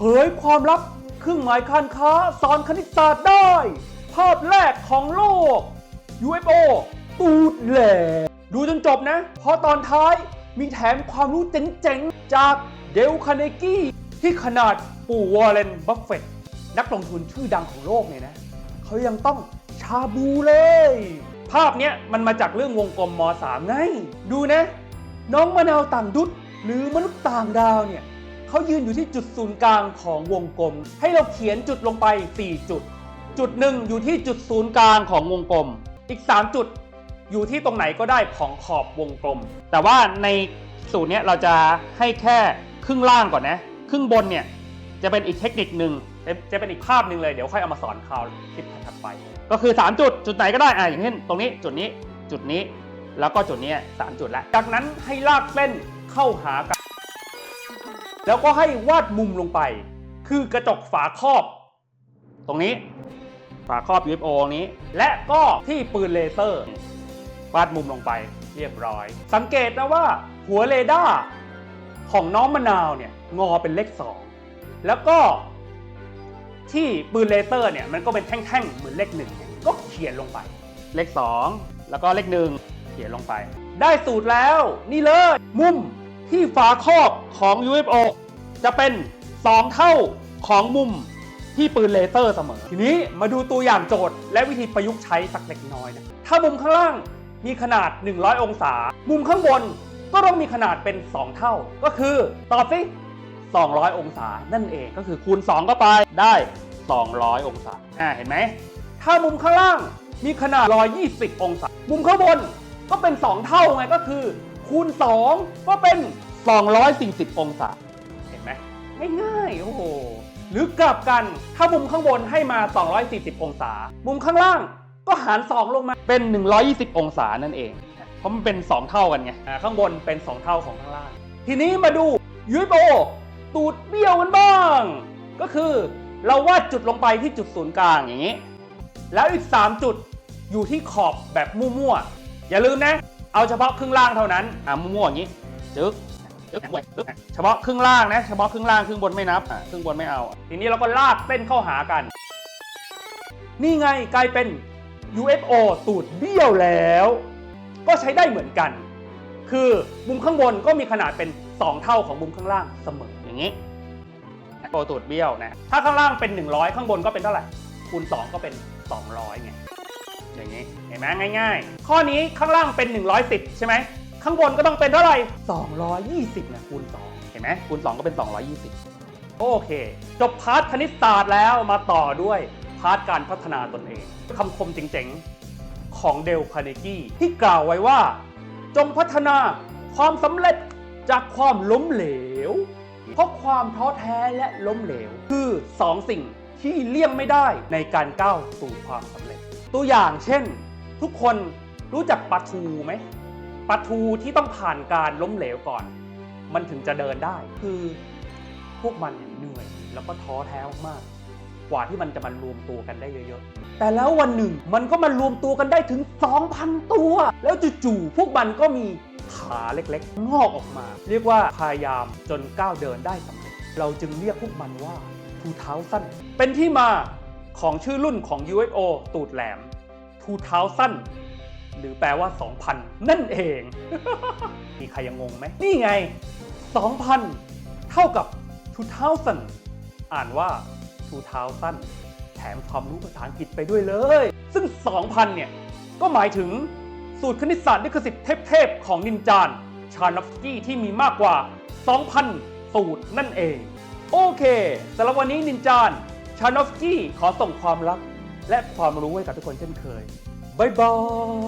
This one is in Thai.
เผยความลับเครื่องหมายการค้าสอนคณิตศาสตร์ได้ ภาพแรกของโลก UFO ตูดแหลดูจนจบนะ เพราะตอนท้ายมีแถมความรู้เจ๋งๆ จากเดลคาเนกี้ที่ขนาดปู่วอร์เรนบัฟเฟตต์นักลงทุนชื่อดังของโลกเนี่ยนะ เขายังต้องชาบูเลย ภาพเนี้ยมันมาจากเรื่องวงกลมม .3 ไง ดูนะ น้องมะนาวต่างดุดหรือมนุษย์ต่างดาวเนี่ย เขายืนอยู่ที่จุดศูนย์กลางของวงกลม ให้เราเขียนจุดลงไป 4 จุด จุดหนึ่งอยู่ที่จุดศูนย์กลางของวงกลม อีก 3 จุดอยู่ที่ตรงไหนก็ได้ของขอบวงกลม แต่ว่าในสูตรนี้เราจะให้แค่ครึ่งล่างก่อนนะ ครึ่งบนเนี่ยจะเป็นอีกเทคนิคหนึ่งจะเป็นอีกภาพหนึ่งเลย เดี๋ยวค่อยเอามาสอนคราวคลิปถัดไป ก็คือ 3 จุด จุดไหนก็ได้อะอย่างเช่นตรงนี้จุดนี้จุดนี้แล้วก็จุดนี้ยสามจุดแล้วจากนั้นให้ลากเส้นเข้าหากัน แล้วก็ให้วาดมุมลงไป คือกระจกฝาครอบ ตรงนี้ ฝาครอบ UFO นี้ และก็ที่ปืนเลเซอร์ วาดมุมลงไปเรียบร้อย สังเกตนะว่าหัวเรดาร์ของน้องมะนาวเนี่ยงอเป็นเลข 2 แล้วก็ที่ปืนเลเซอร์เนี่ยมันก็เป็นแท่งๆเหมือนเลขหนึ่งก็เขียนลงไป เลข 2 แล้วก็เลขหนึ่งเขียนลงไป ได้สูตรแล้วนี่เลย มุมที่ฝาครอบ ของ UFO จะเป็น 2 เท่าของมุมที่ปืนเลเซอร์เสมอ ทีนี้มาดูตัวอย่างโจทย์และวิธีประยุกต์ใช้สักเล็กน้อยนะ ถ้ามุมข้างล่างมีขนาด 100 องศา มุมข้างบนก็ต้องมีขนาดเป็น 2 เท่า ก็คือตอบสิ 200 องศานั่นเองก็คือคูณ2ก็ไปได้ 200 องศาอ่าเห็นไหม ถ้ามุมข้างล่างมีขนาด 120 องศา มุมข้างบนก็เป็น 2 เท่าไงก็คือ คูณ 2 ก็เป็น 240 องศา เห็นไหมง่ายๆโอ้โห หรือกลับกัน ถ้ามุมข้างบนให้มา 240 องศา มุมข้างล่างก็หาร 2 ลงมา เป็น 120 องศานั่นเอง เพราะมันเป็น 2 เท่ากันไงอ่าข้างบนเป็น 2 เท่าของข้างล่าง ทีนี้มาดู UFO ตูดเบี้ยวกันบ้าง ก็คือเราวาดจุดลงไปที่จุดศูนย์กลางอย่างนี้ แล้วอีก 3 จุดอยู่ที่ขอบแบบมั่วๆ อย่าลืมนะ เอาเฉพาะครึ่งล่างเท่านั้น อ่ามั่วๆอย่างนี้ จึ๊กจึ๊กจึ๊ก เฉพาะครึ่งล่างนะเฉพาะครึ่งล่างครึ่งบนไม่นับอ่าครึ่งบนไม่เอา ทีนี้เราก็ลากเส้นเข้าหากัน นี่ไงกลายเป็น UFO ตูดเบี้ยวแล้ว ก็ใช้ได้เหมือนกัน คือมุมข้างบนก็มีขนาดเป็น 2 เท่าของมุมข้างล่างเสมออย่างนี้โปรตูดเบี้ยวนะ ถ้าข้างล่างเป็น 100 ข้างบนก็เป็นเท่าไหร่ คูณ 2 ก็เป็น 200ไง อย่างนี้ เห็นไหมง่าย ๆ ข้อนี้ข้างล่างเป็น 110 ใช่ไหม ข้างบนก็ต้องเป็นเท่าไหร่ 220นะคูณ 2 เห็นไหมคูณ 2 ก็เป็น 220 โอเค จบพาร์ทคณิตศาสตร์แล้วมาต่อด้วยพาร์ทการพัฒนาตนเองคำคมเจ๋งๆ ของเดลคาร์เนกี้ที่กล่าวไว้ว่า จงพัฒนาความสำเร็จจากความล้มเหลว เพราะความท้อแท้และล้มเหลว คือสองสิ่งที่เลี่ยงไม่ได้ในการก้าวสู่ความสำเร็จ ตัวอย่างเช่น ทุกคนรู้จักปลาทูไหม ปลาทูที่ต้องผ่านการล้มเหลวก่อน มันถึงจะเดินได้ คือพวกมันเนี่ยเหนื่อย แล้วก็ท้อแท้มากกว่าที่มันจะมารวมตัวกันได้เยอะๆ แต่แล้ววันหนึ่งมันก็มารวมตัวกันได้ถึง 2,000 ตัว แล้วจู่ๆพวกมันก็มีขาเล็กๆ งอกออกมา เรียกว่าพยายามจนก้าวเดินได้สำเร็จ เราจึงเรียกพวกมันว่าทูเท้าสั้น เป็นที่มาของชื่อรุ่นของ UFO ตูดแหลมทูเท้าสั้น หรือแปลว่า 2,000 นั่นเอง มีใครยังงงไหม นี่ไง 2,000 เท่ากับ 2000 อ่านว่า 2000 แถมความรู้ภาษาอังกฤษไปด้วยเลย ซึ่ง 2,000 เนี่ย ก็หมายถึงสูตรคณิตศาสตร์ลิขสิทธิ์เทพๆ ของนินจาน ชานอฟสกี้ที่มีมากกว่า 2,000 สูตรนั่นเอง โอเคสำหรับวันนี้นินจาน ชานอฟสกี้ขอส่งความรัก และความรู้ให้กับทุกคนเช่นเคยบายบาย